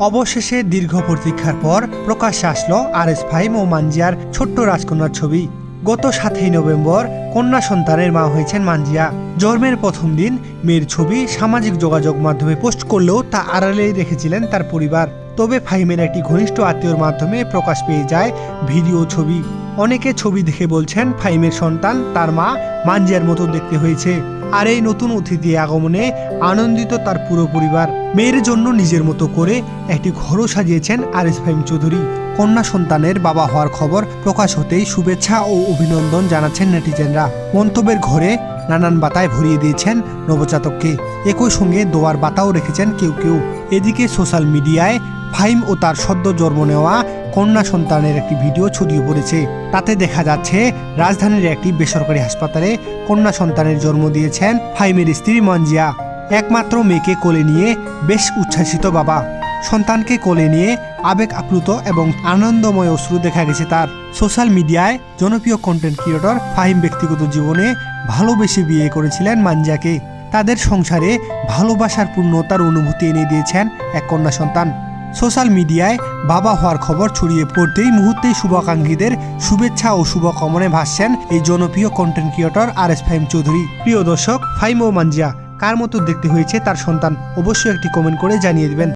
অবশেষে দীর্ঘ প্রতীক্ষার পর প্রকাশ্যে আসলো আর এস ফাইম ও মানজিয়ার ছোট্ট রাজকন্যার ছবি। গত সাতই নভেম্বর কন্যা সন্তানের মা হয়েছেন মানজিয়া। জন্মের প্রথম দিন মেয়ের ছবি সামাজিক যোগাযোগ মাধ্যমে পোস্ট করলেও তা আড়ালেই রেখেছিলেন তার পরিবার। তবে ফাহিমের একটি ঘনিষ্ঠ আত্মীয়র মাধ্যমে প্রকাশ পেয়ে যায় ভিডিও ছবি। অনেকে ছবি দেখে বলছেন ফাহিমের সন্তান, তার মা মানজিয়ার মতো দেখতে হয়েছে। আর এই নতুন অতিথি আগমনে আনন্দিত তার পুরো পরিবার। মেয়ের জন্য নিজের মতো করে একটি ঘরও সাজিয়েছেন আরিস ফাহিম চৌধুরী। কন্যা সন্তানের বাবা হওয়ার খবর প্রকাশ হতেই শুভেচ্ছা ও অভিনন্দন জানাচ্ছেন নেটিজেনরা। মন্তব্যের ঘরে নানান বাতায় ভরিয়ে দিয়েছেন নবজাতককে। একই সঙ্গে দোয়ার বাতাও রেখেছেন কেউ কেউ। এদিকে সোশ্যাল মিডিয়ায় ফাইম ও তার সদ্য জন্ম নেওয়া কন্যা সন্তানের একটি ভিডিও ছড়িয়ে পড়েছে। তাতে দেখা যাচ্ছে, রাজধানীর একটি বেসরকারি হাসপাতালে কন্যা সন্তানের জন্ম দিয়েছেন ফাইমের স্ত্রী মঞ্জিয়া। একমাত্র মেয়েকে কোলে নিয়ে বেশ উচ্ছ্বাসিত বাবা। সন্তানকে কোলে নিয়ে আবেগ আপ্লুত এবং আনন্দময় অশ্রু দেখা গেছে তার। সোশ্যাল মিডিয়ায় জনপ্রিয় কন্টেন্ট ক্রিয়েটর ফাহিম ব্যক্তিগত জীবনে ভালোবেসে বিয়ে করেছিলেন মানজিয়াকে তাদের সংসারে ভালোবাসার পূর্ণতার অনুভূতি এনে দিয়েছেন এক কন্যা সন্তান। সোশ্যাল মিডিয়ায় বাবা হওয়ার খবর ছড়িয়ে পড়তেই মুহূর্তেই শুভাকাঙ্ক্ষীদের শুভেচ্ছা ও শুভকামনায় ভাসছেন এই জনপ্রিয় কন্টেন্ট ক্রিয়েটর আর এস ফাইম চৌধুরী। প্রিয় দর্শক ফাইম ও মানজিয়া কার মতো দেখতে হয়েছে তার সন্তান? অবশ্যই একটি কমেন্ট করে জানিয়ে দিবেন।